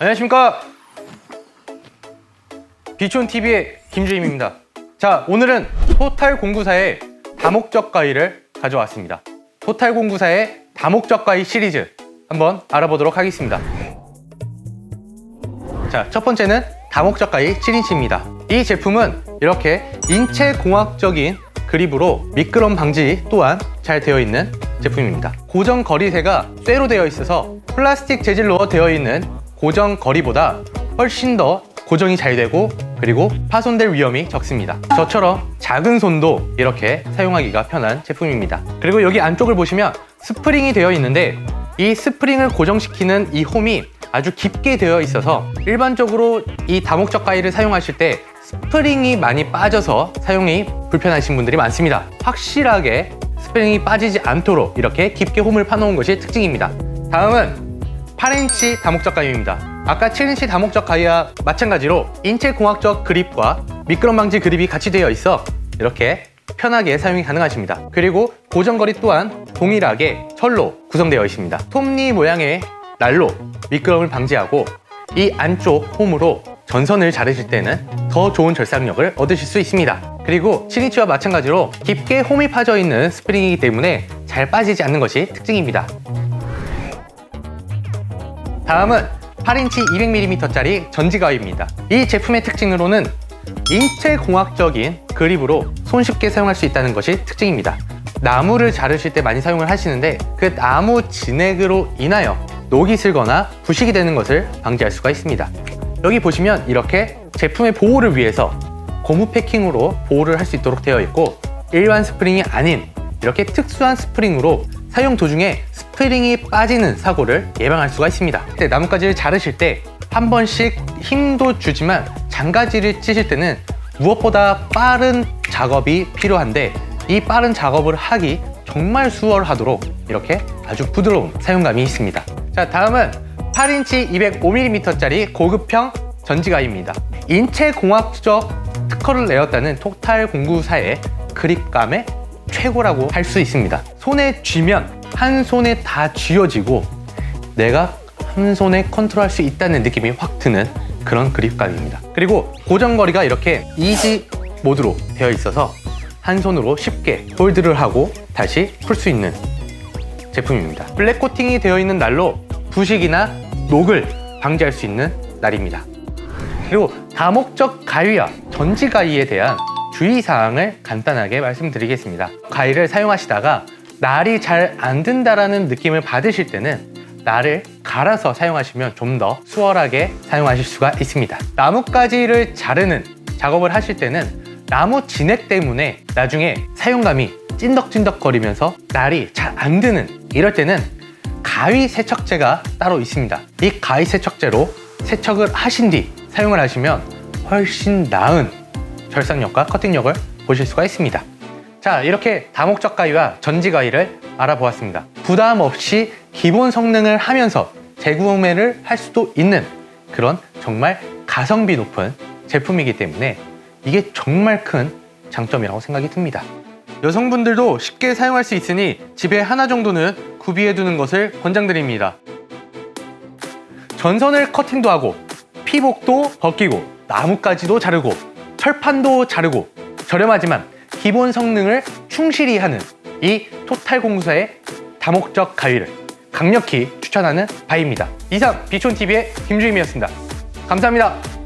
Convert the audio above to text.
안녕하십니까? 비촌TV의 김주임입니다. 자 오늘은 토탈 공구사의 다목적 가위를 가져왔습니다. 토탈 공구사의 다목적 가위 시리즈 한번 알아보도록 하겠습니다. 자 첫 번째는 다목적 가위 7인치입니다. 이 제품은 이렇게 인체공학적인 그립으로 미끄럼 방지 또한 잘 되어 있는 제품입니다. 고정 거리쇠가 쇠로 되어 있어서 플라스틱 재질로 되어 있는 고정 거리보다 훨씬 더 고정이 잘 되고 그리고 파손될 위험이 적습니다. 저처럼 작은 손도 이렇게 사용하기가 편한 제품입니다. 그리고 여기 안쪽을 보시면 스프링이 되어 있는데 이 스프링을 고정시키는 이 홈이 아주 깊게 되어 있어서 일반적으로 이 다목적 가위를 사용하실 때 스프링이 많이 빠져서 사용이 불편하신 분들이 많습니다. 확실하게 스프링이 빠지지 않도록 이렇게 깊게 홈을 파놓은 것이 특징입니다. 다음은 8인치 다목적 가위입니다. 아까 7인치 다목적 가위와 마찬가지로 인체 공학적 그립과 미끄럼 방지 그립이 같이 되어 있어 이렇게 편하게 사용이 가능하십니다. 그리고 고정거리 또한 동일하게 철로 구성되어 있습니다. 톱니 모양의 날로 미끄럼을 방지하고 이 안쪽 홈으로 전선을 자르실 때는 더 좋은 절삭력을 얻으실 수 있습니다. 그리고 7인치와 마찬가지로 깊게 홈이 파져 있는 스프링이기 때문에 잘 빠지지 않는 것이 특징입니다. 다음은 8인치 200mm짜리 전지가위입니다. 이 제품의 특징으로는 인체공학적인 그립으로 손쉽게 사용할 수 있다는 것이 특징입니다. 나무를 자르실 때 많이 사용을 하시는데 그 나무 진액으로 인하여 녹이 슬거나 부식이 되는 것을 방지할 수가 있습니다. 여기 보시면 이렇게 제품의 보호를 위해서 고무 패킹으로 보호를 할 수 있도록 되어 있고 일반 스프링이 아닌 이렇게 특수한 스프링으로 사용 도중에 스프링이 빠지는 사고를 예방할 수가 있습니다. 근데 나뭇가지를 자르실 때 한 번씩 힘도 주지만 장가지를 찌실 때는 무엇보다 빠른 작업이 필요한데 이 빠른 작업을 하기 정말 수월하도록 이렇게 아주 부드러운 사용감이 있습니다. 자, 다음은 8인치 205mm짜리 고급형 전지가입니다. 인체공학적 특허를 내었다는 토탈 공구사의 그립감의 최고라고 할 수 있습니다. 손에 쥐면 한 손에 다 쥐어지고 내가 한 손에 컨트롤할 수 있다는 느낌이 확 드는 그런 그립감입니다. 그리고 고정거리가 이렇게 이지 모드로 되어 있어서 한 손으로 쉽게 홀드를 하고 다시 풀 수 있는 제품입니다. 블랙 코팅이 되어 있는 날로 부식이나 녹을 방지할 수 있는 날입니다. 그리고 다목적 가위와 전지 가위에 대한 주의사항을 간단하게 말씀드리겠습니다. 가위를 사용하시다가 날이 잘 안 든다라는 느낌을 받으실 때는 날을 갈아서 사용하시면 좀 더 수월하게 사용하실 수가 있습니다. 나뭇가지를 자르는 작업을 하실 때는 나무 진액 때문에 나중에 사용감이 찐덕찐덕거리면서 날이 잘 안 드는 이럴 때는 가위 세척제가 따로 있습니다. 이 가위 세척제로 세척을 하신 뒤 사용을 하시면 훨씬 나은 절삭력과 커팅력을 보실 수가 있습니다. 자, 이렇게 다목적 가위와 전지 가위를 알아보았습니다. 부담 없이 기본 성능을 하면서 재구매를 할 수도 있는 그런 정말 가성비 높은 제품이기 때문에 이게 정말 큰 장점이라고 생각이 듭니다. 여성분들도 쉽게 사용할 수 있으니 집에 하나 정도는 구비해 두는 것을 권장드립니다. 전선을 커팅도 하고 피복도 벗기고 나뭇가지도 자르고 철판도 자르고 저렴하지만 기본 성능을 충실히 하는 이 토탈 공사의 다목적 가위를 강력히 추천하는 바입니다. 이상 비촌TV의 김주임이었습니다. 감사합니다.